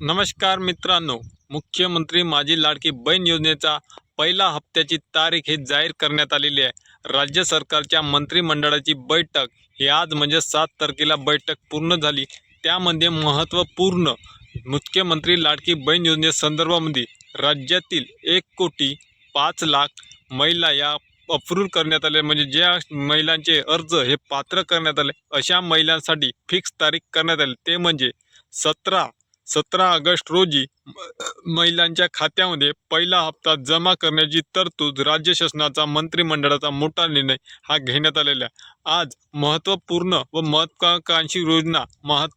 नमस्कार मित्रांनो मुख्यमंत्री माझी लाडकी बहीण योजनेचा पहिला हप्त्याची तारीख ही जाहीर करण्यात आलेली आहे. राज्य सरकारच्या मंत्रिमंडळाची बैठक ही आज म्हणजे सात तारखेला बैठक पूर्ण झाली. त्यामध्ये महत्त्वपूर्ण मुख्यमंत्री लाडकी बहीण योजनेसंदर्भामध्ये राज्यातील एक कोटी पाच लाख महिला या अप्रूव्ह करण्यात आले म्हणजे ज्या महिलांचे अर्ज हे पात्र करण्यात आले अशा महिलांसाठी फिक्स तारीख करण्यात आली. ते म्हणजे सतरा सतरा ऑगस्ट रोजी म- महिलांच्या खात्यामध्ये पहिला हप्ता जमा करण्याची तरतूद राज्य शासनाचा मंत्रिमंडळाचा मोठा निर्णय हा घेण्यात आलेला आहे. आज महत्त्वपूर्ण व महत्वाकांक्षी योजना महत्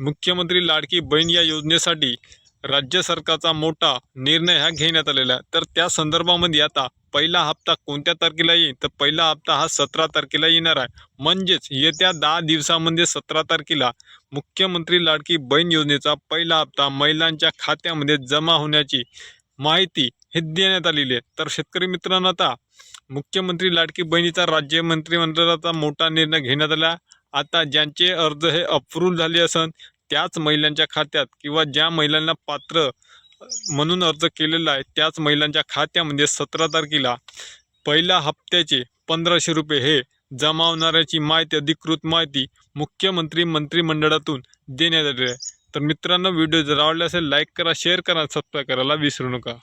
मुख्यमंत्री लाडकी बहीण या योजनेसाठी राज्य सरकारचा मोठा निर्णय हा घेण्यात आलेला आहे. तर त्या संदर्भामध्ये आता पहिला हप्ता कोणत्या तारखेला येईल? तर पहिला हप्ता हा सतरा तारखेला येणार आहे. म्हणजेच येत्या दहा दिवसामध्ये सतरा तारखेला मुख्यमंत्री लाडकी बहीण योजनेचा पहिला हप्ता महिलांच्या खात्यामध्ये जमा होण्याची माहिती हे देण्यात आलेली आहे. तर शेतकरी मित्रांनो आता मुख्यमंत्री लाडकी बहिणीचा राज्य मंत्रिमंडळाचा मोठा निर्णय घेण्यात आला. आता ज्यांचे अर्ज हे अप्रूव्ह झाले असन त्याच महिलांच्या खात्यात किंवा ज्या महिलांना पात्र म्हणून अर्ज केलेला आहे. त्याच महिलांच्या खात्यामध्ये सतरा तारखेला पहिल्या हप्त्याचे पंधराशे रुपये हे जमा होणाऱ्याची माहिती अधिकृत माहिती मुख्यमंत्री मंत्रिमंडळातून देण्यात आलेली आहे. तर मित्रांनो व्हिडिओ जर आवडला असेल लाईक करा शेअर करा सबस्क्राईब करायला विसरू नका.